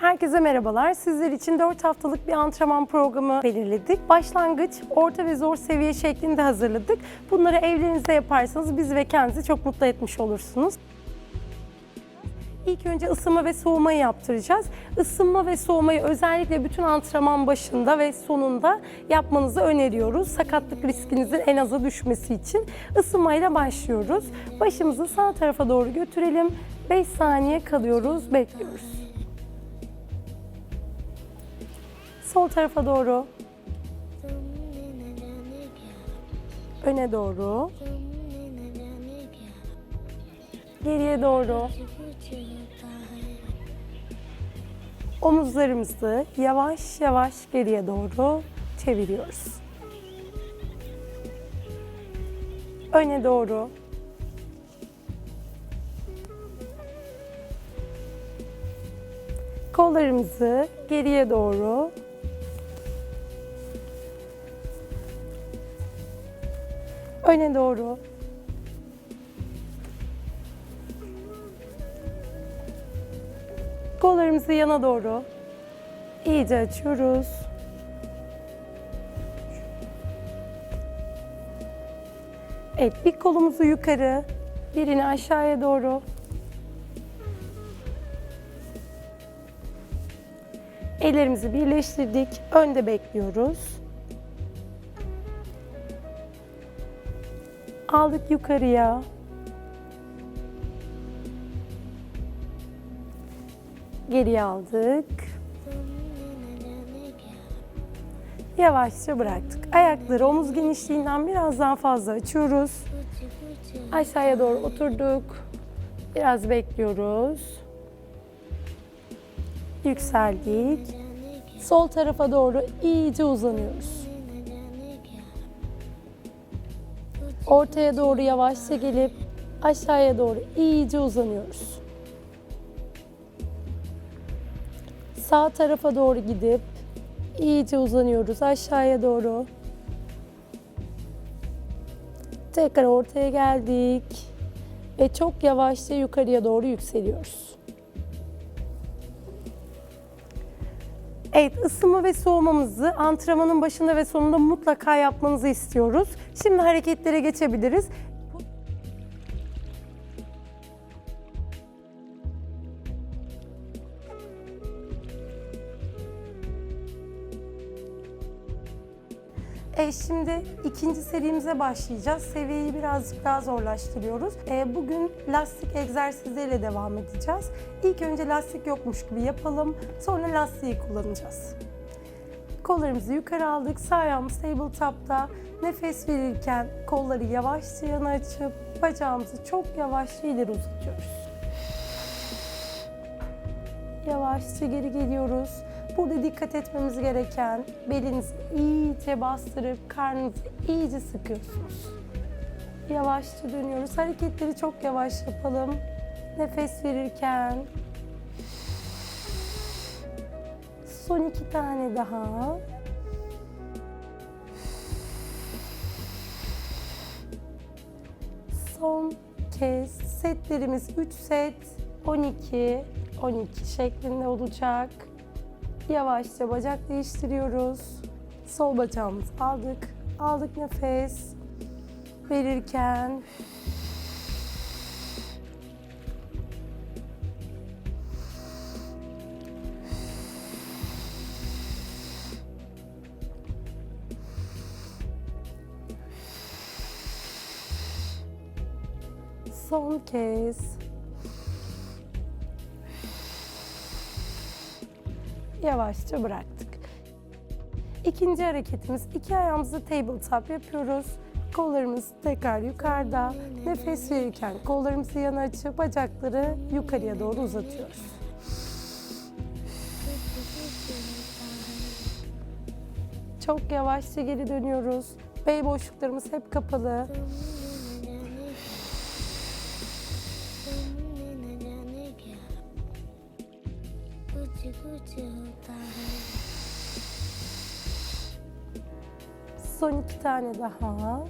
Herkese merhabalar. Sizler için 4 haftalık bir antrenman programı belirledik. Başlangıç, orta ve zor seviye şeklinde hazırladık. Bunları evlerinizde yaparsanız bizi ve kendinizi çok mutlu etmiş olursunuz. İlk önce ısınma ve soğumayı yaptıracağız. Isınma ve soğumayı özellikle bütün antrenman başında ve sonunda yapmanızı öneriyoruz. Sakatlık riskinizin en aza düşmesi için ısınmayla başlıyoruz. Başımızı sağ tarafa doğru götürelim. 5 saniye kalıyoruz, bekliyoruz. Sol tarafa doğru. Öne doğru. Geriye doğru. Omuzlarımızı yavaş yavaş geriye doğru çeviriyoruz. Öne doğru. Kollarımızı geriye doğru öne doğru Kollarımızı yana doğru iyice açıyoruz. Evet, bir kolumuzu yukarı, birini aşağıya doğru. Ellerimizi birleştirdik. Önde bekliyoruz. Aldık yukarıya. Geriye aldık. Yavaşça bıraktık. Ayakları omuz genişliğinden biraz daha fazla açıyoruz. Aşağıya doğru oturduk. Biraz bekliyoruz. Yükseldik. Sol tarafa doğru iyice uzanıyoruz. Ortaya doğru yavaşça gelip aşağıya doğru iyice uzanıyoruz. Sağ tarafa doğru gidip iyice uzanıyoruz aşağıya doğru. Tekrar ortaya geldik ve çok yavaşça yukarıya doğru yükseliyoruz. Evet, ısınma ve soğumamızı antrenmanın başında ve sonunda mutlaka yapmanızı istiyoruz. Şimdi hareketlere geçebiliriz. E, şimdi ikinci serimize başlayacağız. Seviyeyi birazcık daha zorlaştırıyoruz. E, bugün lastik egzersizleriyle devam edeceğiz. İlk önce lastik yokmuş gibi yapalım. Sonra lastiği kullanacağız. Kollarımızı yukarı aldık. Sağ ayağımız tabletop'ta. Nefes verirken kolları yavaşça yana açıp bacağımızı çok yavaşça ileri uzatıyoruz. Yavaşça geri geliyoruz. Burada dikkat etmemiz gereken belinizi iyice bastırıp karnınızı iyice sıkıyorsunuz. Yavaşça dönüyoruz. Hareketleri çok yavaş yapalım. Nefes verirken son iki tane daha. Son kez setlerimiz 3 set 12 12 şeklinde olacak. Yavaşça bacak değiştiriyoruz. Sol bacağımızı aldık. Aldık nefes. Verirken son kez yavaşça bıraktık. İkinci hareketimiz iki ayağımızı tabletop yapıyoruz. Kollarımız tekrar yukarıda. Nefes verirken kollarımızı yana açıp bacakları yukarıya doğru uzatıyoruz. Çok yavaşça geri dönüyoruz. Bel boşluklarımız hep kapalı. Tane daha.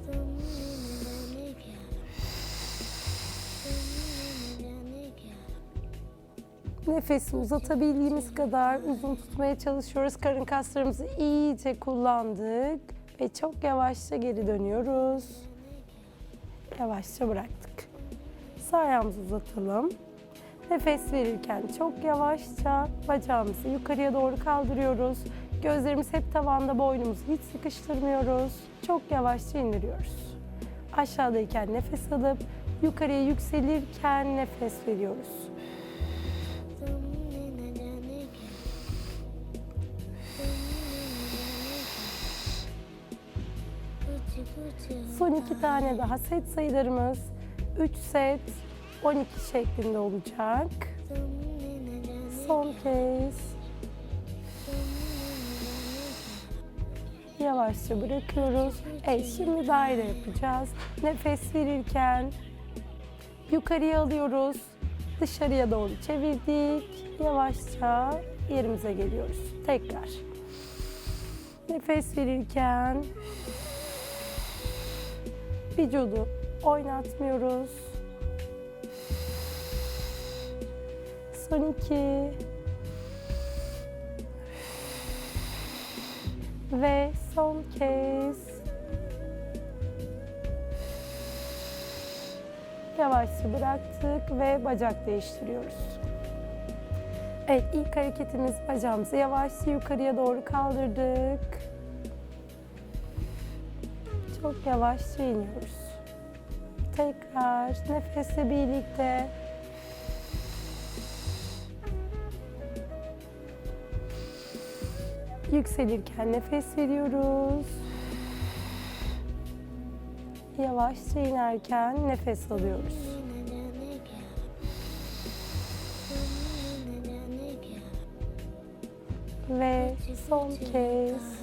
Nefesi uzatabildiğimiz kadar uzun tutmaya çalışıyoruz. Karın kaslarımızı iyice kullandık ve çok yavaşça geri dönüyoruz. Yavaşça bıraktık. Sağ ayağımızı uzatalım. Nefes verirken çok yavaşça bacağımızı yukarıya doğru kaldırıyoruz. Gözlerimiz hep tavanda, boynumuzu hiç sıkıştırmıyoruz. Çok yavaşça indiriyoruz. Aşağıdayken nefes alıp yukarıya yükselirken nefes veriyoruz. Son iki tane daha set sayılarımız 3 set 12 şeklinde olacak. Son kez. Yavaşça bırakıyoruz. Evet şimdi daire yapacağız. Nefes verirken yukarıya alıyoruz. Dışarıya doğru çevirdik. Yavaşça yerimize geliyoruz. Tekrar. Nefes verirken vücudu oynatmıyoruz. Son iki. Ve son kez. Yavaşça bıraktık ve bacak değiştiriyoruz. Evet ilk hareketimiz bacağımızı yavaşça yukarıya doğru kaldırdık. Çok yavaşça iniyoruz. Tekrar nefesle birlikte Yükselirken nefes veriyoruz. Yavaşça inerken nefes alıyoruz. Ve son kez.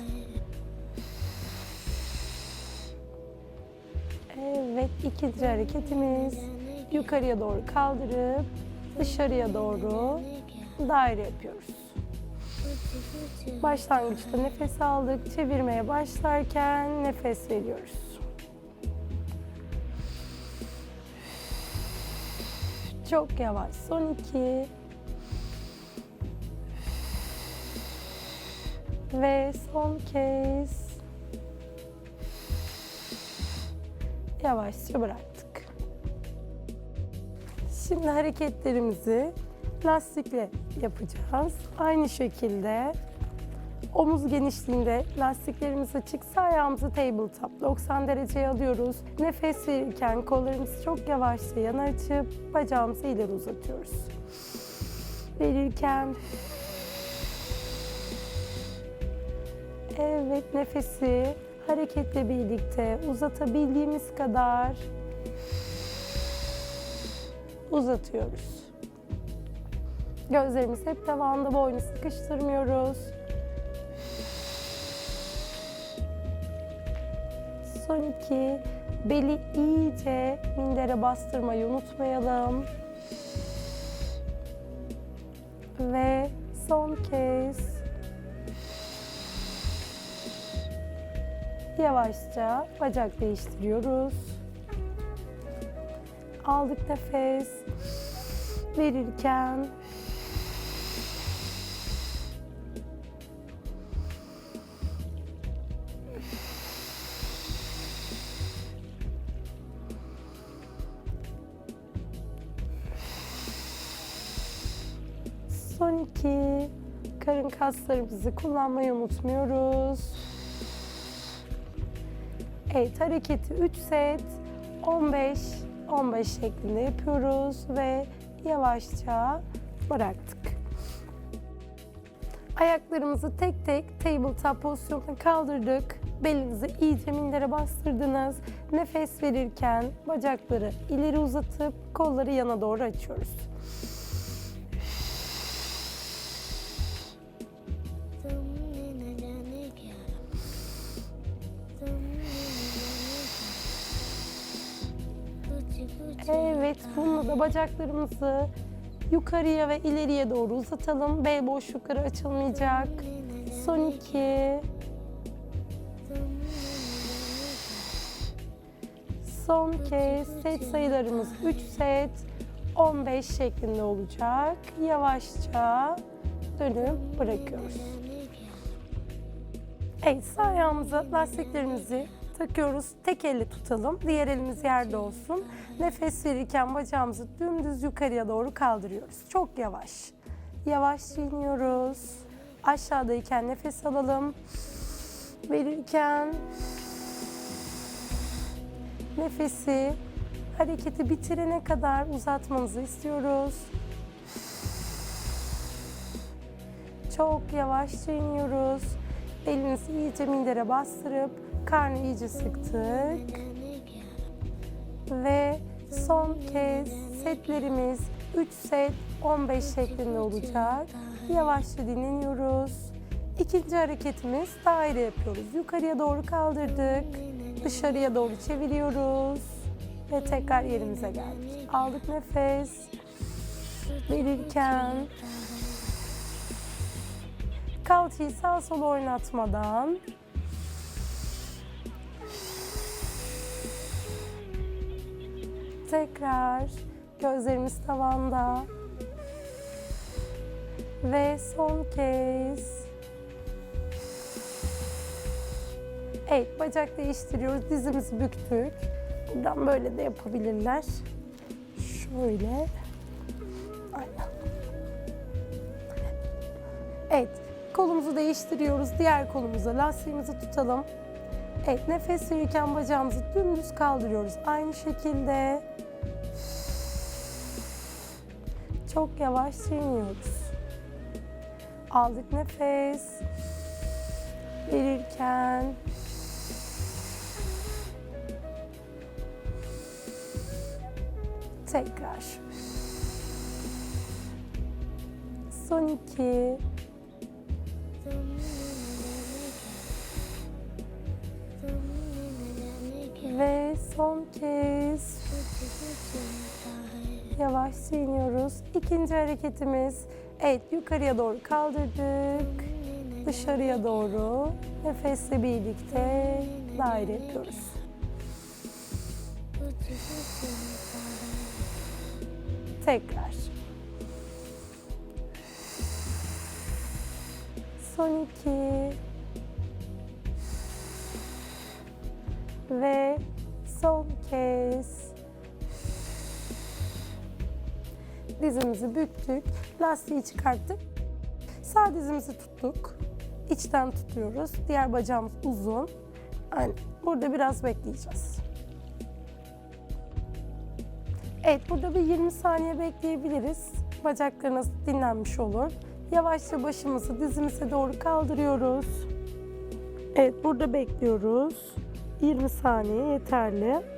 Evet, ikinci hareketimiz. Yukarıya doğru kaldırıp dışarıya doğru daire yapıyoruz. Başlangıçta nefes aldık. Çevirmeye başlarken nefes veriyoruz. Çok yavaş. Son iki. Ve son kez. Yavaşça bıraktık. Şimdi hareketlerimizi lastikle yapacağız. Aynı şekilde omuz genişliğinde lastiklerimiz açık. Sağ ayağımızı tabletop 90 dereceye alıyoruz. Nefes verirken kollarımızı çok yavaşça yana açıp bacağımızı ileri uzatıyoruz. Verirken Evet nefesi hareketle birlikte uzatabildiğimiz kadar uzatıyoruz. Gözlerimiz hep tavanda, boynu sıkıştırmıyoruz. Son iki, beli iyice mindere bastırmayı unutmayalım. Ve son kez yavaşça bacak değiştiriyoruz. Aldık nefes. Verirken kaslarımızı kullanmayı unutmuyoruz. Evet hareketi 3 set 15 15 şeklinde yapıyoruz ve yavaşça bıraktık. Ayaklarımızı tek tek tabletop pozisyonuna kaldırdık. Belinizi iyice mindere bastırdınız. Nefes verirken bacakları ileri uzatıp kolları yana doğru açıyoruz. Evet, bununla da bacaklarımızı yukarıya ve ileriye doğru uzatalım. Bel boşlukları açılmayacak. Son iki. Son kez set sayılarımız 3 set 15 şeklinde olacak. Yavaşça dönüp bırakıyoruz. Evet sağ ayağımıza lastiklerimizi takıyoruz. Tek elle tutalım. Diğer elimiz yerde olsun. Nefes verirken bacağımızı dümdüz yukarıya doğru kaldırıyoruz. Çok yavaş. Yavaş iniyoruz. Aşağıdayken nefes alalım. Verirken nefesi hareketi bitirene kadar uzatmanızı istiyoruz. Çok yavaşça iniyoruz. Elinizi iyice mindere bastırıp karnı iyice sıktık. Ve son kez setlerimiz 3 set 15 şeklinde olacak. Yavaşça dinleniyoruz. İkinci hareketimiz daire yapıyoruz. Yukarıya doğru kaldırdık. Dışarıya doğru çeviriyoruz. Ve tekrar yerimize geldik. Aldık nefes. Verirken kalçayı sağ sola oynatmadan tekrar. Gözlerimiz tavanda. Ve son kez. Evet bacak değiştiriyoruz. Dizimizi büktük. Buradan böyle de yapabilirler. Şöyle. Aynen. Evet, kolumuzu değiştiriyoruz. Diğer kolumuza lastiğimizi tutalım. Evet, nefes verirken bacağımızı dümdüz kaldırıyoruz. Aynı şekilde çok yavaşça iniyoruz. Aldık nefes. Verirken tekrar. Son iki. Ve son kez yavaşça iniyoruz. İkinci hareketimiz. Evet yukarıya doğru kaldırdık. Dışarıya doğru nefesle birlikte daire yapıyoruz. Tekrar. Son iki. Ve son kez. Dizimizi büktük. Lastiği çıkarttık. Sağ dizimizi tuttuk. İçten tutuyoruz. Diğer bacağımız uzun. Aynen. Burada biraz bekleyeceğiz. Evet, burada bir 20 saniye bekleyebiliriz. Bacaklarınız dinlenmiş olur. Yavaşça başımızı dizimize doğru kaldırıyoruz. Evet, burada bekliyoruz. 20 saniye yeterli.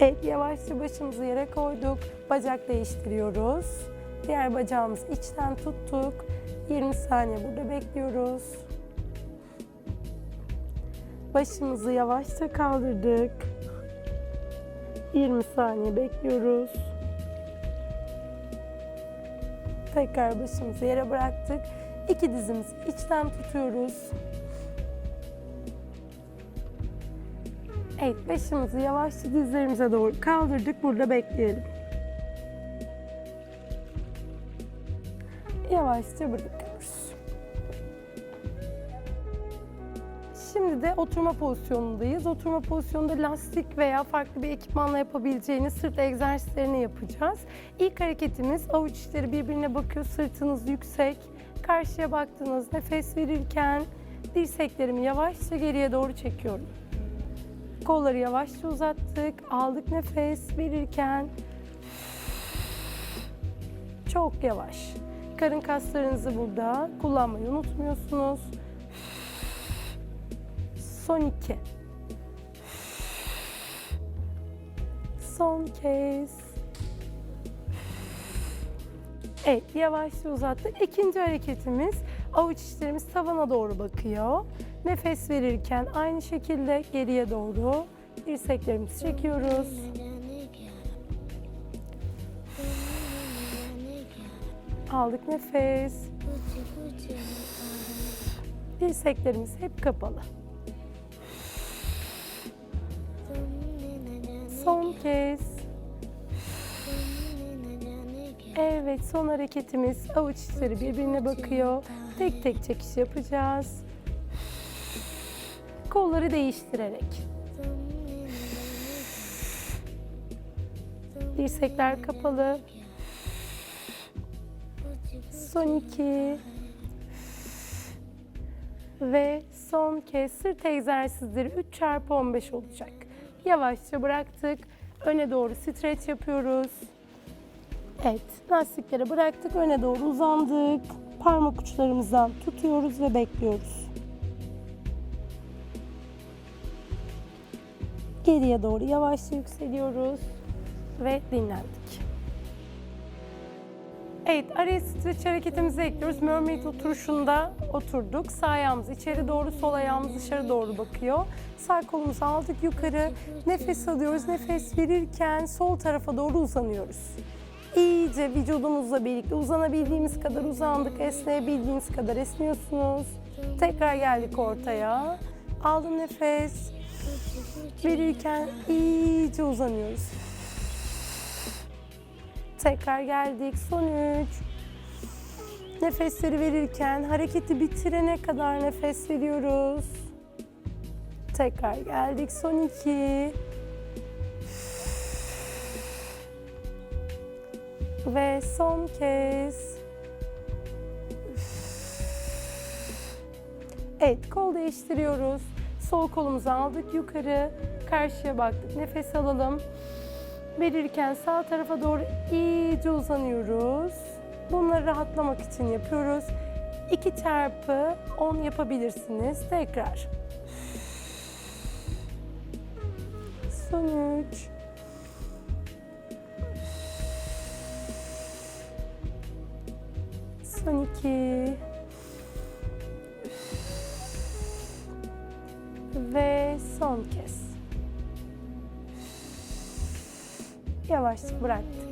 Evet, yavaşça başımızı yere koyduk. Bacak değiştiriyoruz. Diğer bacağımızı içten tuttuk. 20 saniye burada bekliyoruz. Başımızı yavaşça kaldırdık. 20 saniye bekliyoruz. Tekrar başımızı yere bıraktık. İki dizimizi içten tutuyoruz. Evet, başımızı yavaşça dizlerimize doğru kaldırdık. Burada bekleyelim. Yavaşça bırakıyoruz. Şimdi de oturma pozisyonundayız. Oturma pozisyonunda lastik veya farklı bir ekipmanla yapabileceğiniz sırt egzersizlerini yapacağız. İlk hareketimiz avuç içleri birbirine bakıyor, sırtınız yüksek. Karşıya baktınız, nefes verirken dirseklerimi yavaşça geriye doğru çekiyorum. Kolları yavaşça uzattık, aldık nefes verirken çok yavaş. Karın kaslarınızı burada kullanmayı unutmuyorsunuz. Son iki. Son kez. Evet, yavaşça uzattık. İkinci hareketimiz avuç içlerimiz tavana doğru bakıyor. Nefes verirken aynı şekilde geriye doğru dirseklerimizi çekiyoruz. Aldık nefes. Dirseklerimiz hep kapalı. Son kez. Evet son hareketimiz avuç içleri birbirine bakıyor. Tek tek çekiş yapacağız. Kolları değiştirerek. Dirsekler kapalı. Son iki. Ve son kez sırt egzersizleri 3 çarpı 15 olacak. Yavaşça bıraktık. Öne doğru streç yapıyoruz. Evet, lastikleri bıraktık. Öne doğru uzandık. Parmak uçlarımızdan tutuyoruz ve bekliyoruz. Geriye doğru yavaşça yükseliyoruz ve dinlendik. Evet, araya streç hareketimizi ekliyoruz. Mermaid oturuşunda oturduk. Sağ ayağımız içeri doğru, sol ayağımız dışarı doğru bakıyor. Sağ kolumuzu aldık yukarı. Nefes alıyoruz. Nefes verirken sol tarafa doğru uzanıyoruz. İyice vücudumuzla birlikte uzanabildiğimiz kadar uzandık. Esneyebildiğiniz kadar esniyorsunuz. Tekrar geldik ortaya. Aldım nefes. Verirken iyice uzanıyoruz. Tekrar geldik. Son üç. Nefesleri verirken hareketi bitirene kadar nefes veriyoruz. Tekrar geldik. Son iki. Ve son kez. Evet, kol değiştiriyoruz. Sol kolumuzu aldık yukarı. Karşıya baktık. Nefes alalım. Verirken sağ tarafa doğru iyice uzanıyoruz. Bunları rahatlamak için yapıyoruz. 2 çarpı 10 yapabilirsiniz. Tekrar. Son 3. Son 2. Ve son kez. Yavaşça bıraktık.